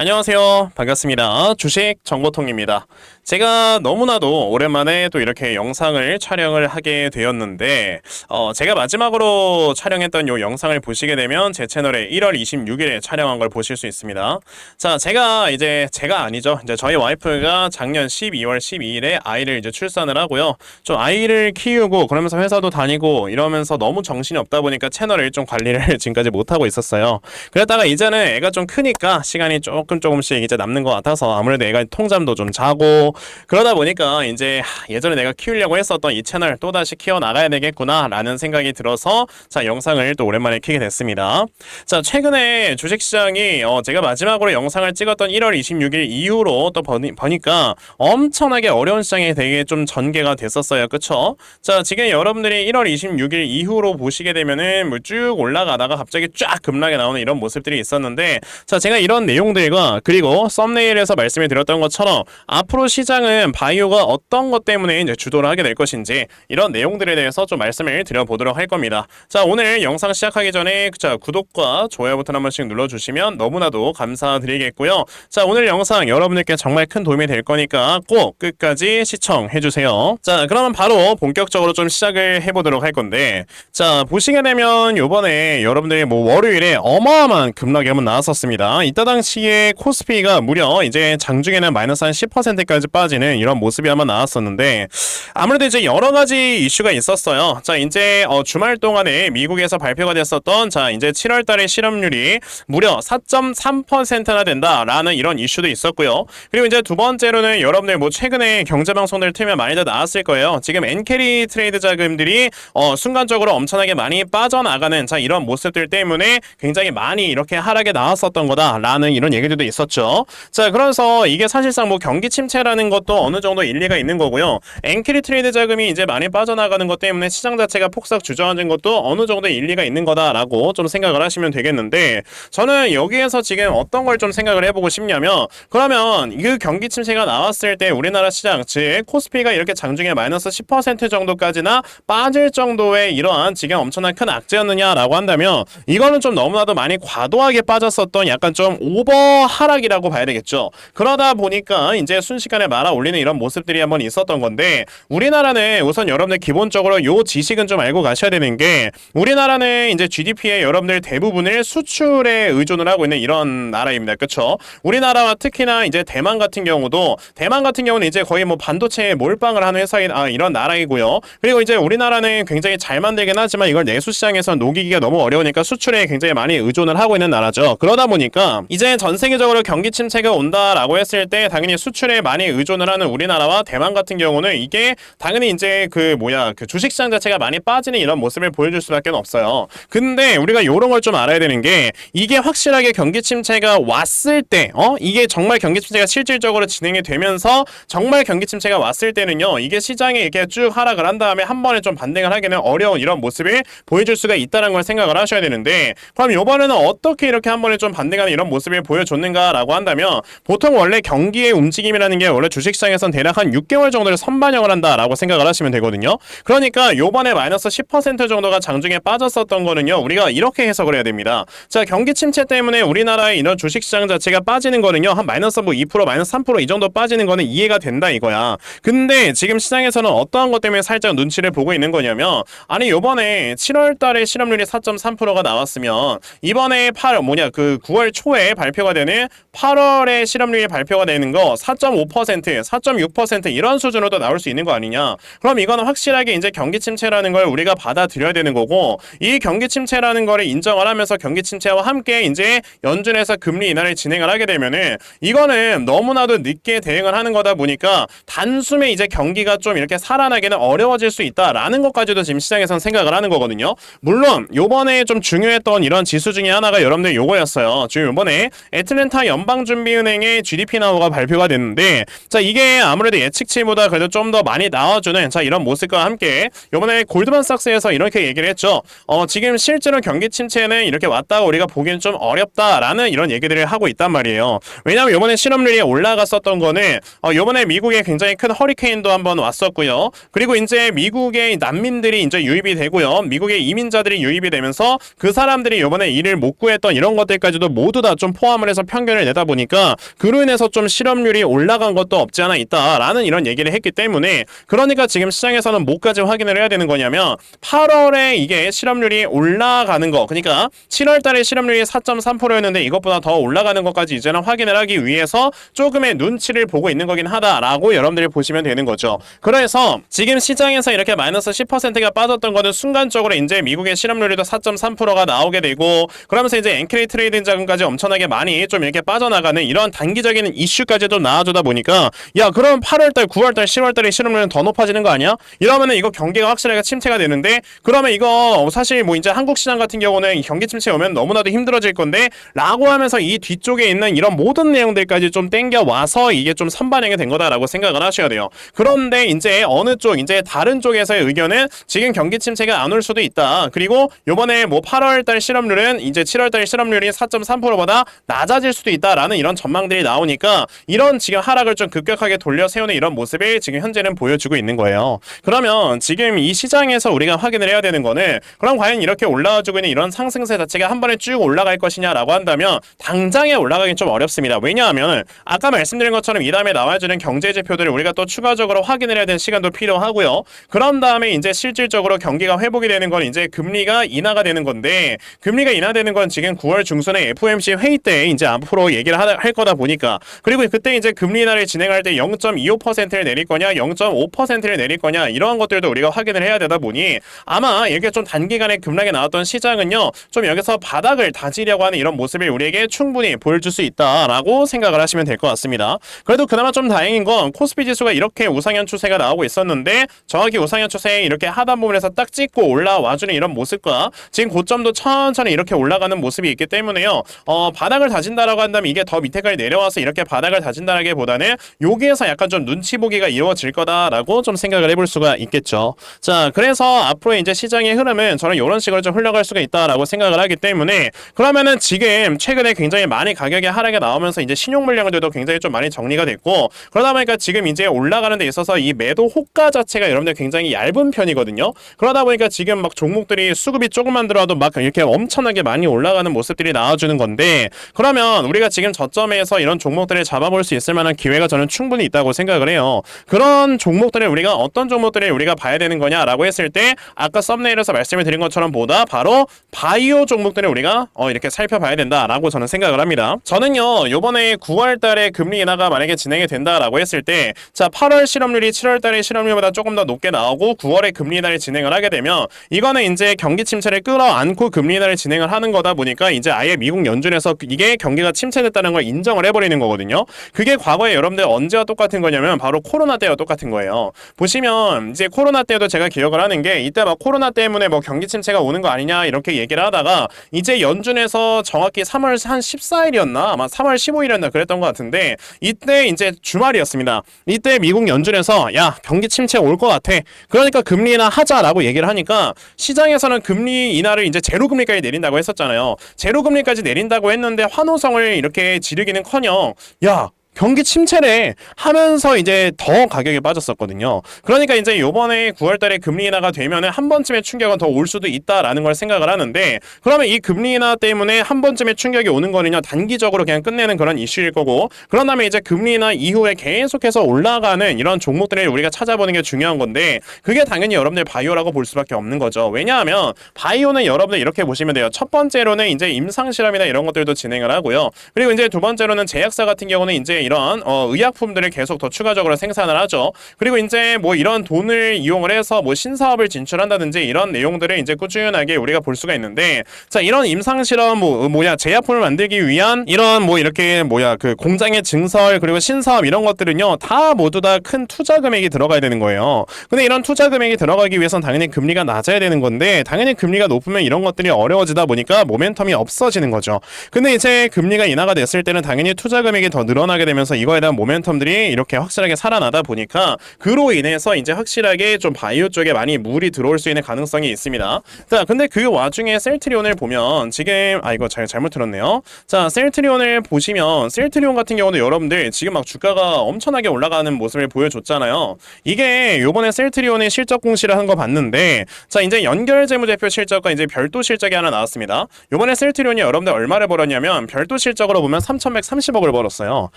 안녕하세요. 반갑습니다. 주식 정보통입니다. 제가 너무나도 오랜만에 또 이렇게 영상을 촬영을 하게 되었는데, 어, 제가 마지막으로 촬영했던 요 영상을 보시게 되면 제 채널에 1월 26일에 촬영한 걸 보실 수 있습니다. 자, 제가 이제, 제가 아니죠. 이제 저희 와이프가 작년 12월 12일에 아이를 이제 출산을 하고요. 좀 아이를 키우고 그러면서 회사도 다니고 이러면서 너무 정신이 없다 보니까 채널을 좀 관리를 지금까지 못하고 있었어요. 그러다가 이제는 애가 좀 크니까 시간이 조금 조금씩 이제 남는 것 같아서 아무래도 애가 통잠도 좀 자고 그러다 보니까 이제 하, 예전에 내가 키우려고 했었던 이 채널 또다시 키워 나가야 되겠구나라는 생각이 들어서 자 영상을 또 오랜만에 키게 됐습니다. 자 최근에 주식시장이 어, 제가 마지막으로 영상을 찍었던 1월 26일 이후로 또 보니, 보니까 엄청나게 어려운 시장이 되게 좀 전개가 됐었어요. 그쵸? 자 지금 여러분들이 1월 26일 이후로 보시게 되면은 뭐 쭉 올라가다가 갑자기 쫙 급락에 나오는 이런 모습들이 있었는데 자 제가 이런 내용들과 그리고 썸네일에서 말씀을 드렸던 것처럼 앞으로 시장은 바이오가 어떤 것 때문에 이제 주도를 하게 될 것인지 이런 내용들에 대해서 좀 말씀을 드려보도록 할 겁니다. 자 오늘 영상 시작하기 전에 자 구독과 좋아요 버튼 한 번씩 눌러주시면 너무나도 감사드리겠고요. 자 오늘 영상 여러분들께 정말 큰 도움이 될 거니까 꼭 끝까지 시청해주세요. 자 그러면 바로 본격적으로 좀 시작을 해보도록 할 건데 자 보시게 되면 요번에 여러분들이 뭐 월요일에 어마어마한 급락이 한번 나왔었습니다. 이때 당시에 코스피가 무려 이제 장중에는 마이너스 한 10%까지 빠지는 이런 모습이 한번 나왔었는데 아무래도 이제 여러 가지 이슈가 있었어요. 자 이제 어, 주말 동안에 미국에서 발표가 됐었던 자 이제 7월 달에 실업률이 무려 4.3%나 된다라는 이런 이슈도 있었고요. 그리고 이제 두 번째로는 여러분들 뭐 최근에 경제 방송들 틀면 많이들 나왔을 거예요. 지금 엔캐리 트레이드 자금들이 어, 순간적으로 엄청나게 많이 빠져나가는 자 이런 모습들 때문에 굉장히 많이 이렇게 하락에 나왔었던 거다라는 이런 얘기 들도 있었죠. 자 그래서 이게 사실상 뭐 경기 침체라는 것도 어느 정도 일리가 있는 거고요. 엔캐리 트레이드 자금이 이제 많이 빠져나가는 것 때문에 시장 자체가 폭삭 주저앉은 것도 어느 정도 일리가 있는 거다라고 좀 생각을 하시면 되겠는데 저는 여기에서 지금 어떤 걸 좀 생각을 해보고 싶냐면 그러면 그 경기 침체가 나왔을 때 우리나라 시장 즉 코스피가 이렇게 장중에 마이너스 10% 정도까지나 빠질 정도의 이러한 지금 엄청난 큰 악재였느냐라고 한다면 이거는 좀 너무나도 많이 과도하게 빠졌었던 약간 좀 오버 하락이라고 봐야 되겠죠. 그러다 보니까 이제 순식간에 말아 올리는 이런 모습들이 한번 있었던 건데 우리나라는 우선 여러분들 기본적으로 요 지식은 좀 알고 가셔야 되는 게 우리나라는 이제 GDP의 여러분들 대부분을 수출에 의존을 하고 있는 이런 나라입니다. 그렇죠? 우리나라와 특히나 이제 대만 같은 경우도 대만 같은 경우는 이제 거의 뭐 반도체에 몰빵을 하는 회사인 아, 이런 나라이고요. 그리고 이제 우리나라는 굉장히 잘 만들긴 하지만 이걸 내수 시장에서 녹이기가 너무 어려우니까 수출에 굉장히 많이 의존을 하고 있는 나라죠. 그러다 보니까 이제 전세 계적으로 경기 침체가 온다라고 했을 때 당연히 수출에 많이 의존을 하는 우리나라와 대만 같은 경우는 이게 당연히 이제 그 뭐야 그 주식시장 자체가 많이 빠지는 이런 모습을 보여줄 수밖에 없어요. 근데 우리가 요런 걸 좀 알아야 되는 게 이게 확실하게 경기 침체가 왔을 때 어? 이게 정말 경기 침체가 실질적으로 진행이 되면서 정말 경기 침체가 왔을 때는요. 이게 시장에 이렇게 쭉 하락을 한 다음에 한 번에 좀 반등을 하기는 어려운 이런 모습을 보여줄 수가 있다는 걸 생각을 하셔야 되는데 그럼 요번에는 어떻게 이렇게 한 번에 좀 반등하는 이런 모습을 보여줬 는가라고 한다면 보통 원래 경기의 움직임이라는 게 원래 주식시장에선 대략 한 6개월 정도를 선반영을 한다라고 생각을 하시면 되거든요. 그러니까 요번에 마이너스 10% 정도가 장중에 빠졌었던 거는요. 우리가 이렇게 해석을 해야 됩니다. 자 경기 침체 때문에 우리나라의 이런 주식시장 자체가 빠지는 거는요. 한 마이너스 뭐 2% 마이너스 3%이 정도 빠지는 거는 이해가 된다 이거야. 근데 지금 시장에서는 어떠한 것 때문에 살짝 눈치를 보고 있는 거냐면 아니 요번에 7월 달에 실업률이 4.3%가 나왔으면 이번에 8 뭐냐 그 9월 초에 발표가 되는 8월에 실업률이 발표가 되는 거 4.5% 4.6% 이런 수준으로도 나올 수 있는 거 아니냐 그럼 이거는 확실하게 이제 경기 침체라는 걸 우리가 받아들여야 되는 거고 이 경기 침체라는 거를 인정을 하면서 경기 침체와 함께 이제 연준에서 금리 인하를 진행을 하게 되면은 이거는 너무나도 늦게 대응을 하는 거다 보니까 단숨에 이제 경기가 좀 이렇게 살아나기는 어려워질 수 있다라는 것까지도 지금 시장에선 생각을 하는 거거든요. 물론 요번에 좀 중요했던 이런 지수 중에 하나가 여러분들 요거였어요. 지금 요번에 애틀 랜타 연방준비은행의 GDP 나오가 발표가 됐는데 자 이게 아무래도 예측치보다 그래도 좀 더 많이 나와주는 자 이런 모습과 함께 요번에 골드만삭스에서 이렇게 얘기를 했죠. 어 지금 실제로 경기 침체는 이렇게 왔다가 우리가 보기엔 좀 어렵다라는 이런 얘기들을 하고 있단 말이에요. 왜냐하면 요번에 실업률이 올라갔었던 거는 어 요번에 미국에 굉장히 큰 허리케인도 한번 왔었고요. 그리고 이제 미국의 난민들이 이제 유입이 되고요. 미국의 이민자들이 유입이 되면서 그 사람들이 요번에 일을 못 구했던 이런 것들까지도 모두 다 좀 포함을 해서 평균을 내다 보니까 그로 인해서 좀 실업률이 올라간 것도 없지 않아 있다라는 이런 얘기를 했기 때문에 그러니까 지금 시장에서는 뭐까지 확인을 해야 되는 거냐면 8월에 이게 실업률이 올라가는 거 그러니까 7월 달에 실업률이 4.3%였는데 이것보다 더 올라가는 것까지 이제는 확인을 하기 위해서 조금의 눈치를 보고 있는 거긴 하다라고 여러분들이 보시면 되는 거죠. 그래서 지금 시장에서 이렇게 마이너스 10%가 빠졌던 거는 순간적으로 이제 미국의 실업률도 4.3%가 나오게 되고 그러면서 이제 엔크레이 트레이딩 자금까지 엄청나게 많이 좀 이렇게 빠져나가는 이런 단기적인 이슈까지 좀 나와주다 보니까 야 그럼 8월달, 9월달, 10월달에 실업률은 더 높아지는 거 아니야? 이러면은 이거 경기가 확실하게 침체가 되는데 그러면 이거 사실 뭐 이제 한국 시장 같은 경우는 경기 침체 오면 너무나도 힘들어질 건데 라고 하면서 이 뒤쪽에 있는 이런 모든 내용들까지 좀 땡겨 와서 이게 좀 선반영이 된 거다라고 생각을 하셔야 돼요. 그런데 이제 어느 쪽 이제 다른 쪽에서의 의견은 지금 경기 침체가 안 올 수도 있다. 그리고 요번에 뭐 8월 달 실업률은 이제 7월 달 실업률이 4.3%보다 낮아질 수도 있다라는 이런 전망들이 나오니까 이런 지금 하락을 좀 급격하게 돌려 세우는 이런 모습을 지금 현재는 보여주고 있는 거예요. 그러면 지금 이 시장에서 우리가 확인을 해야 되는 거는 그럼 과연 이렇게 올라와주고 있는 이런 상승세 자체가 한 번에 쭉 올라갈 것이냐라고 한다면 당장에 올라가긴 좀 어렵습니다. 왜냐하면 아까 말씀드린 것처럼 이 다음에 나와주는 경제 지표들을 우리가 또 추가적으로 확인을 해야 되는 시간도 필요하고요. 그런 다음에 이제 실질적으로 경기가 회복이 되는 건 이제 금리가 인하가 되는 건데 금리가 인하되는 건 지금 9월 중순에 FOMC 회의 때 이제 앞으로 얘기를 하- 할 거다 보니까 그리고 그때 이제 금리 인하를 진행할 때 0.25%를 내릴 거냐 0.5%를 내릴 거냐 이러한 것들도 우리가 확인을 해야 되다 보니 아마 이렇게 좀 단기간에 급락이 나왔던 시장은요 좀 여기서 바닥을 다지려고 하는 이런 모습을 우리에게 충분히 보여줄 수 있다라고 생각을 하시면 될 것 같습니다. 그래도 그나마 좀 다행인 건 코스피 지수가 이렇게 우상향 추세가 나오고 있었는데 정확히 우상향 추세에 이렇게 하단 부분에서 딱 찍고 올라와주는 이런 모습과 지금 고점도 천천히 이렇게 올라가는 모습이 있기 때문에요. 어, 바닥을 다진다 라고 한다면 이게 더 밑에까지 내려와서 이렇게 바닥을 다진다라기보다는 여기에서 약간 좀 눈치 보기가 이루어질 거다라고 좀 생각을 해볼 수가 있겠죠. 자, 그래서 앞으로 이제 시장의 흐름은 저는 이런 식으로 좀 흘러갈 수가 있다라고 생각을 하기 때문에 그러면은 지금 최근에 굉장히 많이 가격이 하락이 나오면서 이제 신용 물량들도 굉장히 좀 많이 정리가 됐고 그러다 보니까 지금 이제 올라가는 데 있어서 이 매도 호가 자체가 여러분들 굉장히 얇은 편이거든요. 그러다 보니까 지금 막 종목들이 수급이 조금만 들어와도 막 이렇게 엄청나게 많이 올라가는 모습들이 나와주는 건데 그러면 우리가 지금 저점에서 이런 종목들을 잡아볼 수 있을 만한 기회가 저는 충분히 있다고 생각을 해요. 그런 종목들을 우리가 어떤 종목들을 우리가 봐야 되는 거냐라고 했을 때 아까 썸네일에서 말씀을 드린 것처럼 보다 바로 바이오 종목들을 우리가 어, 이렇게 살펴봐야 된다라고 저는 생각을 합니다. 저는요 요번에 9월 달에 금리 인하가 만약에 진행이 된다라고 했을 때 자 8월 실업률이 7월 달의 실업률보다 조금 더 높게 나오고 9월에 금리 인하를 진행을 하게 되면 이거는 이제 경기 침체를 끌어안고 금리 인하를 진행을 하는 거다 보니까 이제 아예 미국 연준에서 이게 경기 가 침체됐다는 걸 인정을 해버리는 거거든요. 그게 과거에 여러분들 언제와 똑같은 거냐면 바로 코로나 때와 똑같은 거예요. 보시면 이제 코로나 때도 제가 기억을 하는 게 이때 막 코로나 때문에 뭐 경기 침체가 오는 거 아니냐 이렇게 얘기를 하다가 이제 연준에서 정확히 3월 한 14일이었나 아마 3월 15일이었나 그랬던 것 같은데 이때 이제 주말이었습니다. 이때 미국 연준에서 야 경기 침체 올 것 같아. 그러니까 금리 인하 하자라고 얘기를 하니까 시장에서는 금리 인하를 이제 제로 금리까지 내린다고 했었잖아요. 제로 금리까지 내린다고 했는데 환호성 을 이렇게 지르기는커녕 야 경기 침체래 하면서 이제 더 가격이 빠졌었거든요. 그러니까 이제 요번에 9월 달에 금리 인하가 되면은 한 번쯤의 충격은 더 올 수도 있다라는 걸 생각을 하는데 그러면 이 금리 인하 때문에 한 번쯤의 충격이 오는 거는요. 단기적으로 그냥 끝내는 그런 이슈일 거고 그런 다음에 이제 금리 인하 이후에 계속해서 올라가는 이런 종목들을 우리가 찾아보는 게 중요한 건데 그게 당연히 여러분들 바이오라고 볼 수밖에 없는 거죠. 왜냐하면 바이오는 여러분들 이렇게 보시면 돼요. 첫 번째로는 이제 임상 실험이나 이런 것들도 진행을 하고요. 그리고 이제 두 번째로는 제약사 같은 경우는 이제 이런 어, 의약품들을 계속 더 추가적으로 생산을 하죠. 그리고 이제 뭐 이런 돈을 이용을 해서 뭐 신사업을 진출한다든지 이런 내용들을 이제 꾸준하게 우리가 볼 수가 있는데 자 이런 임상 실험 뭐 어, 뭐야 제약품을 만들기 위한 이런 뭐 이렇게 뭐야 그 공장의 증설 그리고 신사업 이런 것들은요 다 모두 다 큰 투자 금액이 들어가야 되는 거예요. 근데 이런 투자 금액이 들어가기 위해선 당연히 금리가 낮아야 되는 건데 당연히 금리가 높으면 이런 것들이 어려워지다 보니까 모멘텀이 없어지는 거죠. 근데 이제 금리가 인하가 됐을 때는 당연히 투자 금액이 더 늘어나게 되면 되면서 이거에 대한 모멘텀들이 이렇게 확실하게 살아나다 보니까 그로 인해서 이제 확실하게 좀 바이오 쪽에 많이 물이 들어올 수 있는 가능성이 있습니다. 자, 근데 그 와중에 셀트리온을 보면 지금 아 이거 잘 잘못 들었네요. 자, 셀트리온을 보시면 셀트리온 같은 경우도 여러분들 지금 막 주가가 엄청나게 올라가는 모습을 보여줬잖아요. 이게 요번에 셀트리온의 실적 공시를 한 거 봤는데 자, 이제 연결 재무제표 실적과 이제 별도 실적이 하나 나왔습니다. 요번에 셀트리온이 여러분들 얼마를 벌었냐면 별도 실적으로 보면 3,130억을 벌었어요.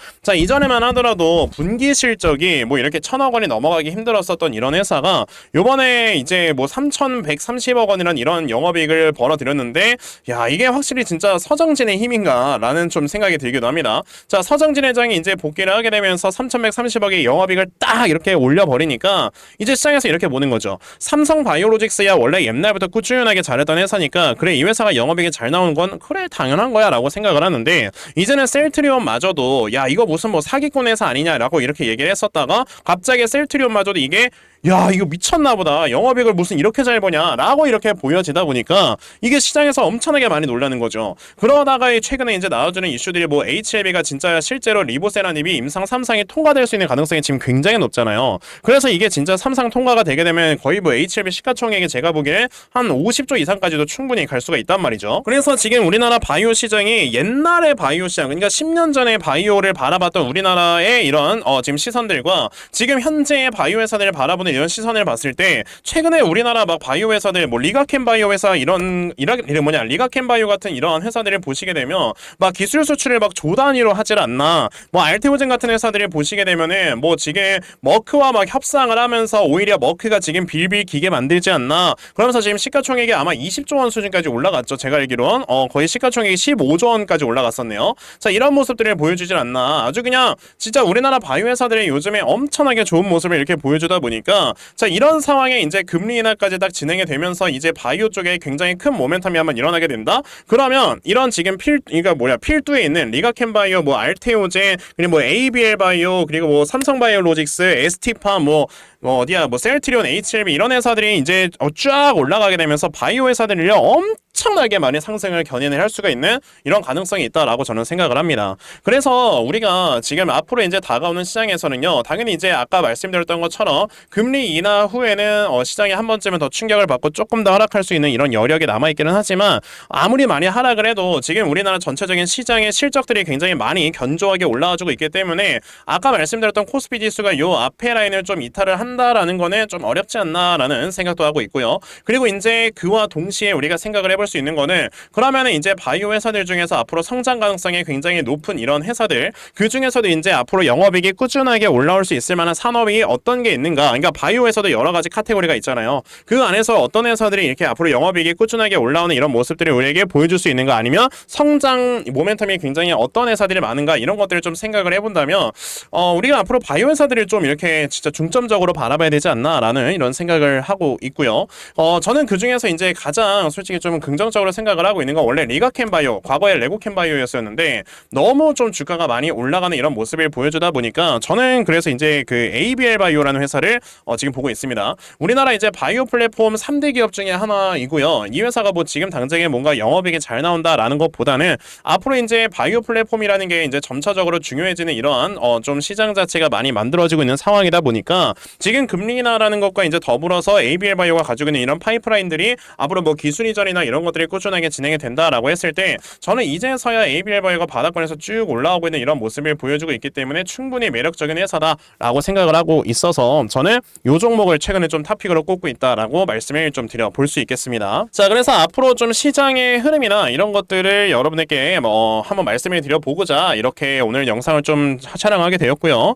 자, 이전에만 하더라도 분기 실적이 뭐 이렇게 천억 원이 넘어가기 힘들었었던 이런 회사가 요번에 이제 뭐 3,130억 원이란 이런 영업이익을 벌어들였는데 야, 이게 확실히 진짜 서정진의 힘인가라는 좀 생각이 들기도 합니다. 자, 서정진 회장이 이제 복귀를 하게 되면서 3,130억의 영업이익을 딱 이렇게 올려버리니까 이제 시장에서 이렇게 보는 거죠. 삼성 바이오로직스야 원래 옛날부터 꾸준하게 잘했던 회사니까 그래 이 회사가 영업이익이 잘 나오는 건 그래 당연한 거야라고 생각을 하는데 이제는 셀트리온마저도 야 이거 무슨 뭐 사기꾼 회사 아니냐라고 이렇게 얘기를 했었다가 갑자기 셀트리온마저도 이게 야 이거 미쳤나 보다. 영업이익을 무슨 이렇게 잘 버냐라고 이렇게 보여지다 보니까 이게 시장에서 엄청나게 많이 놀라는 거죠. 그러다가 최근에 이제 나와주는 이슈들이 뭐 HLB가 진짜 실제로 리보세라님이 임상 3상이 통과될 수 있는 가능성이 지금 굉장히 높잖아요. 그래서 이게 진짜 3상 통과가 되게 되면 거의 뭐 HLB 시가총액이 제가 보기에 한 50조 이상까지도 충분히 갈 수가 있단 말이죠. 그래서 지금 우리나라 바이오 시장이 옛날의 바이오 시장 그러니까 10년 전에 바이오를 바라 봤던 우리나라의 이런 어 지금 시선들과 지금 현재의 바이오 회사들을 바라보는 이런 시선을 봤을 때 최근에 우리나라 막 바이오 회사들 뭐 리가켄 바이오 회사 이런 이름 뭐냐 리가켄 바이오 같은 이러한 회사들을 보시게 되면 막 기술 수출을 막 조 단위로 하질 않나. 뭐 알테오젠 같은 회사들을 보시게 되면은 뭐 지금 머크와 막 협상을 하면서 오히려 머크가 지금 빌빌 기계 만들지 않나. 그러면서 지금 시가총액이 아마 20조 원 수준까지 올라갔죠. 제가 알기론. 어 거의 시가총액이 15조 원까지 올라갔었네요. 자 이런 모습들을 보여주질 않나 아주 그냥 진짜 우리나라 바이오 회사들이 요즘에 엄청나게 좋은 모습을 이렇게 보여주다 보니까 자 이런 상황에 이제 금리 인하까지 딱 진행이 되면서 이제 바이오 쪽에 굉장히 큰 모멘텀이 한번 일어나게 된다? 그러면 이런 지금 필 그러니까 뭐야 필두에 있는 리가켄 바이오 뭐 알테오젠 그리고 뭐 ABL 바이오 그리고 뭐 삼성 바이오로직스 에스티파 뭐, 뭐 어디야 뭐 셀트리온 HLB 이런 회사들이 이제 어, 쫙 올라가게 되면서 바이오 회사들이 엄 청나게 많이 상승을 견인을 할 수가 있는 이런 가능성이 있다라고 저는 생각을 합니다. 그래서 우리가 지금 앞으로 이제 다가오는 시장에서는요, 당연히 이제 아까 말씀드렸던 것처럼 금리 인하 후에는 어, 시장이 한 번쯤은 더 충격을 받고 조금 더 하락할 수 있는 이런 여력이 남아 있기는 하지만 아무리 많이 하락을 해도 지금 우리나라 전체적인 시장의 실적들이 굉장히 많이 견조하게 올라와주고 있기 때문에 아까 말씀드렸던 코스피 지수가 요 앞에 라인을 좀 이탈을 한다라는 거는 좀 어렵지 않나라는 생각도 하고 있고요. 그리고 이제 그와 동시에 우리가 생각을 해볼 수 있는 거는 그러면은 이제 바이오 회사들 중에서 앞으로 성장 가능성이 굉장히 높은 이런 회사들 그 중에서도 이제 앞으로 영업이익이 꾸준하게 올라올 수 있을 만한 산업이 어떤 게 있는가? 그러니까 바이오에서도 여러 가지 카테고리가 있잖아요. 그 안에서 어떤 회사들이 이렇게 앞으로 영업이익이 꾸준하게 올라오는 이런 모습들을 우리에게 보여줄 수 있는가? 아니면 성장 모멘텀이 굉장히 어떤 회사들이 많은가? 이런 것들을 좀 생각을 해본다면 어, 우리가 앞으로 바이오 회사들을 좀 이렇게 진짜 중점적으로 바라봐야 되지 않나라는 이런 생각을 하고 있고요. 어, 저는 그 중에서 이제 가장 솔직히 좀 긍정 적으로 생각을 하고 있는 건 원래 리가켄 바이오, 과거에 레고켄 바이오였었는데 너무 좀 주가가 많이 올라가는 이런 모습을 보여주다 보니까 저는 그래서 이제 그 ABL 바이오라는 회사를 어, 지금 보고 있습니다. 우리나라 이제 바이오 플랫폼 3대 기업 중에 하나이고요. 이 회사가 뭐 지금 당장에 뭔가 영업이익이 잘 나온다라는 것보다는 앞으로 이제 바이오 플랫폼이라는 게 이제 점차적으로 중요해지는 이러한 어, 좀 시장 자체가 많이 만들어지고 있는 상황이다 보니까 지금 금리 인하라는 것과 이제 더불어서 ABL 바이오가 가지고 있는 이런 파이프라인들이 앞으로 뭐 기술 이전이나 이런 것들이 꾸준하게 진행이 된다라고 했을 때 저는 이제서야 ABL 바이오가 바닥권에서 쭉 올라오고 있는 이런 모습을 보여주고 있기 때문에 충분히 매력적인 회사다라고 생각을 하고 있어서 저는 요 종목을 최근에 좀 탑픽으로 꼽고 있다라고 말씀을 좀 드려 볼 수 있겠습니다. 자, 그래서 앞으로 좀 시장의 흐름이나 이런 것들을 여러분에게 뭐 한번 말씀을 드려 보고자 이렇게 오늘 영상을 좀 촬영하게 되었고요.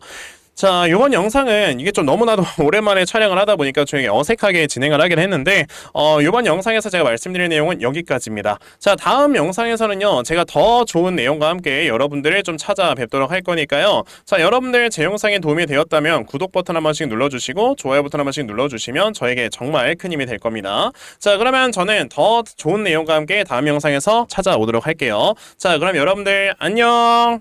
자, 이번 영상은 이게 좀 너무나도 오랜만에 촬영을 하다 보니까 좀 어색하게 진행을 하긴 했는데, 어, 이번 영상에서 제가 말씀드릴 내용은 여기까지입니다. 자, 다음 영상에서는요, 제가 더 좋은 내용과 함께 여러분들을 좀 찾아뵙도록 할 거니까요. 자, 여러분들 제 영상에 도움이 되었다면 구독 버튼 한 번씩 눌러주시고, 좋아요 버튼 한 번씩 눌러주시면 저에게 정말 큰 힘이 될 겁니다. 자, 그러면 저는 더 좋은 내용과 함께 다음 영상에서 찾아오도록 할게요. 자, 그럼 여러분들 안녕!